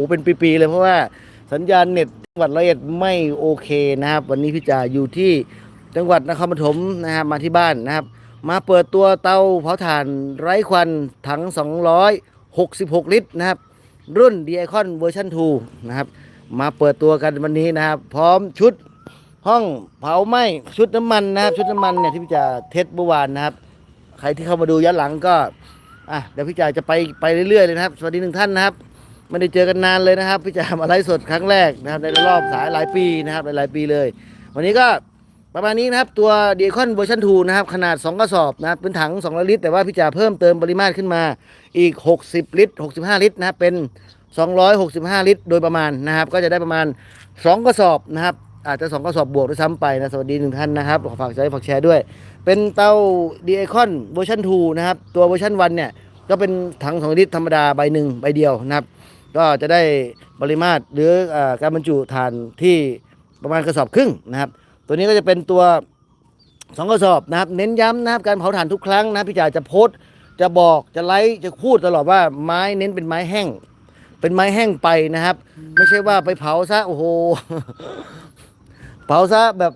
โอ้เป็นปีๆเลยเพราะว่าสัญญาณเน็ตจังหวัดร้อยเอ็ดไม่โอเคนะครับ วันนี้พี่จ่าอยู่ที่จังหวัดนครปฐมนะครับมาที่บ้านนะครับ มาเปิดตัวเตาเผาถ่านไร้ควันถัง 266 ลิตรนะครับ รุ่น d ีไอคอนเวอร์ชัน2นะครับ มาเปิดตัวกันวันนี้นะครับ พร้อมชุดห้องเผาไหม้ชุดน้ำมันนะครับ ชุดน้ำมันเนี่ยที่พี่จ่าเทสเมื่อวานนะครับ ใครที่เข้ามาดูย้อนหลังก็อะเดี๋ยวพี่จ่าจะไปไปเรื่อยๆเลยนะครับ สวัสดีหนึ่งท่านนะครับ ไม่ได้เจอกันนานเลยนะครับ พี่จามาไลฟ์สดครั้งแรกนะครับในรอบสายหลายปีนะครับหลายๆปีเลย วันนี้ก็ประมาณนี้นะครับตัวเดีคอนเวอร์ชัน2นะครับ ขนาด 2 กระสอบนะครับเป็นถัง 2 ลิตร แต่ว่าพี่จ่าเพิ่มเติมปริมาตรขึ้นมาอีก 60 ลิตร 65 ลิตรนะครับเป็น 265 ลิตร โดยประมาณนะครับ ก็จะได้ประมาณ 2 กระสอบนะครับ อาจจะ 2 กระสอบบวกด้วยซ้ำไปนะ สวัสดีหนึ่งท่านนะครับขอฝากใจฝากแชร์ด้วย เป็นเตาเดีไอคอนเวอร์ชัน2นะครับ ตัวเวอร์ชัน1เนี่ยก็เป็นถัง 2 ลิตรธรรมดาใบหนึ่งใบเดียวนะครับ ก็จะได้ปริมาตรหรืออการบรรจุถ่านที่ประมาณกระสอบครึ่งนะครับ ตัวนี้ก็จะเป็นตัวสองกระสอบนะครับ เน้นย้ำนะครับการเผาถ่านทุกครั้งนะพี่จ่าจะโพสจะบอกจะไลฟ์จะพูดตลอดว่าไม้เน้นเป็นไม้แห้ง เป็นไม้แห้งไปนะครับ ไม่ใช่ว่าไปเผาซะโอ้โหเผาซะแบบ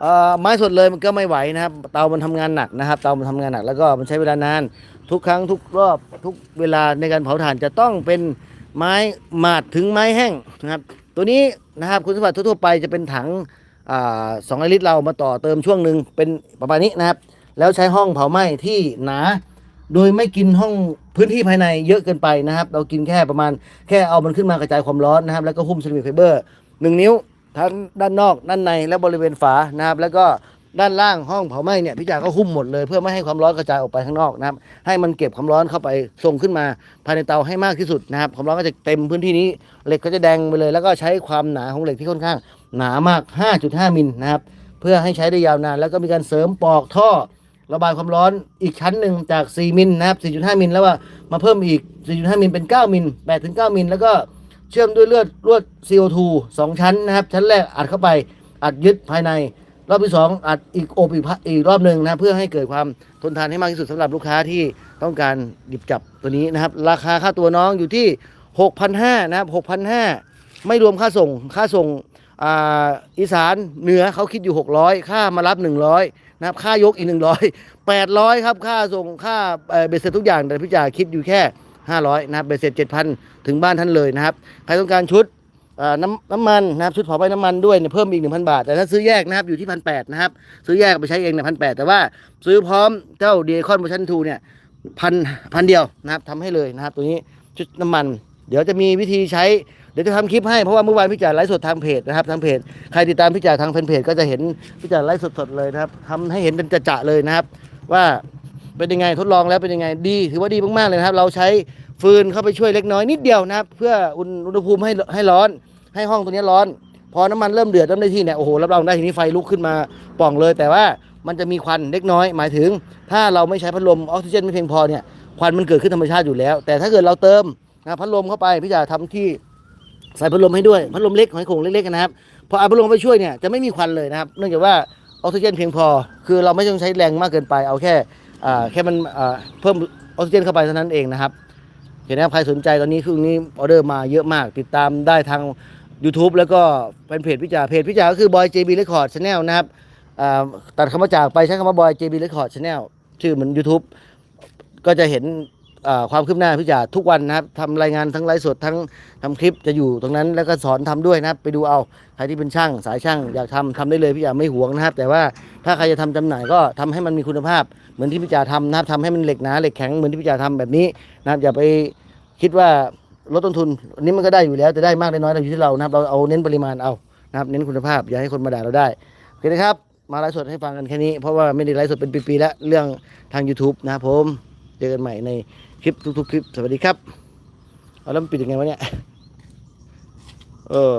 เอ่อไม้สดเลยมันก็ไม่ไหวนะครับ เตามันทำงานหนักนะครับ เตามันทำงานหนักแล้วก็มันใช้เวลานาน ทุกครั้งทุกรอบทุกเวลาในการเผาถ่านจะต้องเป็น ไม้หมาดถึงไม้แห้งนะครับ ตัวนี้นะครับคุณสมบัติทั่วๆไปจะเป็นถังสองลิตรเรามาต่อเติมช่วงหนึ่งเป็นประมาณนี้นะครับ แล้วใช้ห้องเผาไหม้ที่หนา โดยไม่กินห้องพื้นที่ภายในเยอะเกินไปนะครับ เรากินแค่ประมาณแค่เอามันขึ้นมากระจายความร้อนนะครับ แล้วก็หุ้มเซรามิกไฟเบอร์หนึ่งนิ้วทั้งด้านนอกด้านในและบริเวณฝานะครับ แล้วก็ ด้านล่างห้องเผาไหม้เนี่ยพี่จ่าก็หุ้มหมดเลย เพื่อไม่ให้ความร้อนกระจายออกไปข้างนอกนะครับ ให้มันเก็บความร้อนเข้าไปส่งขึ้นมาภายในเตาให้มากที่สุดนะครับความร้อนก็จะเต็มพื้นที่นี้เหล็กก็จะแดงไปเลย แล้วก็ใช้ความหนาของเหล็กที่ค่อนข้าง หนามาก 5.5 มิลนะครับเพื่อให้ใช้ได้ยาวนาน แล้วก็มีการเสริมปอกท่อ ระบายความร้อนอีกชั้นหนึ่งจาก 4 มิลนะครับ 4.5 มิลแล้วว่ามาเพิ่มอีก 4.5 มิลเป็น 9 มิล8ถึง9มิลแล้วก็เชื่อมด้วยเลือดลวด CO2 2 ชั้นนะครับชั้นแรกอัดเข้าไปอัดยึดภายใน รอบที่2อัดอีกโอบอีกอีกรอบหนึ่งนะเพื่อให้เกิดความทนทานให้มากที่สุดสำหรับลูกค้าที่ต้องการหยิบจับตัวนี้นะครับ ราคาค่าตัวน้องอยู่ที่ 6,500นะครับ6,500 ไม่รวมค่าส่งค่าส่งอ,อีสานเหนือเขาคิดอยู่ 600 ค่ามารับ 100นะครับค่ายกอีก 100 800 ครับ ค่าส่งค่าเบ็ดเสร็จทุกอย่างแต่พี่จ่าคิดอยู่แค่ 500 นะครับเบ็ดเสร็จ7,000 ถึงบ้านท่านเลยนะครับ ใครต้องการชุด น้ำน้ำมันนะครับชุดเผาไหม้น้ำมันด้วยเนี่ยเพิ่มอีก 1,000 บาท แต่ถ้าซื้อแยกนะครับอยู่ที่1,800นะครับซื้อแยกไปใช้เองเนี่ย1,800แต่ว่าซื้อพร้อมเจ้าเดีคอนเวอร์ชัน2เนี่ยพันพันเดียวนะครับทำให้เลยนะครับ ตัวนี้ชุดน้ำมัน เดี๋ยวจะมีวิธีใช้เดี๋ยวจะทำคลิปให้เพราะว่าเมื่อวานพี่จ่าไลฟ์สดทางเพจนะครับทางเพจใครติดตามพี่จ่าทางแฟนเพจก็จะเห็นพี่จ่าไลฟ์สดๆเลยนะครับทำให้เห็นเป็นจะๆเลยนะครับ ว่าเป็นยังไงทดลองแล้วเป็นยังไงดี ถือว่าดีมากๆเลยนะครับ เราใช้ฟืนเข้าไปช่วยเล็กน้อยนิดเดียวนะครับ เพื่ออุณหภูมิให้ให้ร้อน ให้ห้องตัวนี้ร้อน พอน้ำมันเริ่มเดือดเริ่มได้ที่เนี่ยโอ้โหรับรองได้ทีนี้ไฟลุกขึ้นมาป่องเลย แต่ว่ามันจะมีควันเล็กน้อย หมายถึง ถ้าเราไม่ใช้พัดลมออกซิเจนไม่เพียงพอเนี่ยควันมันเกิดขึ้นธรรมชาติอยู่แล้ว แต่ถ้าเกิดเราเติมนะพัดลมเข้าไปพี่จ่าทำที่ใส่พัดลมให้ด้วยพัดลมเล็กหอยโข่งเล็กๆนะครับพอเอาพัดลมไปช่วยเนี่ยจะไม่มีควันเลยนะครับ เนื่องจากว่าออกซิเจนเพียงพอ คือเราไม่ต้องใช้แรงมากเกินไป เอาแค่แค่มันเพิ่มออกซิเจนเข้าไปเท่านั้นเองนะครับ เห็นไหมครับใครสนใจตอนนี้คือนี้ออเดอร์มาเยอะมาก ติดตามได้ทาง YouTube แล้วก็เป็นเพจพิจาเพจพิจาก็คือบอย JB Record Channel นะครับตัดคำว่าจากไปใช้คำว่าบอย JB Record Channel ชื่อเหมือน YouTube ก็จะเห็นความคืบหน้าพิจาทุกวันนะครับทำรายงานทั้งไลฟ์สดทั้งทำคลิปจะอยู่ตรงนั้นแล้วก็สอนทำด้วยนะครับ ไปดูเอาใครที่เป็นช่างสายช่างอยากทำทำได้เลยพี่จ่าไม่หวงนะครับ แต่ว่าถ้าใครจะทำจำหน่ายก็ทำให้มันมีคุณภาพ เหมือนที่พี่จ่าทำนะครับทำให้มันเหล็กหนาเหล็กแข็งเหมือนที่พี่จ่าทำแบบนี้นะครับอย่าไปคิดว่า ลดต้นทุนอันนี้มันก็ได้อยู่แล้วแต่ได้มากได้น้อยเราอยู่ที่เรานะครับเราเอาเน้นปริมาณเอานะครับเน้นคุณภาพอย่าให้คนมาด่าเราได้โอเคนะครับมาไลฟ์สดให้ฟังกันแค่นี้ เพราะว่าไม่ได้ไลฟ์สดเป็นปีๆแล้วเรื่องทาง YouTube นะครับผมเจอกันใหม่ในคลิปทุกๆคลิป สวัสดีครับ เอาแล้วมันปิดยังไงวะเนี่ย เออ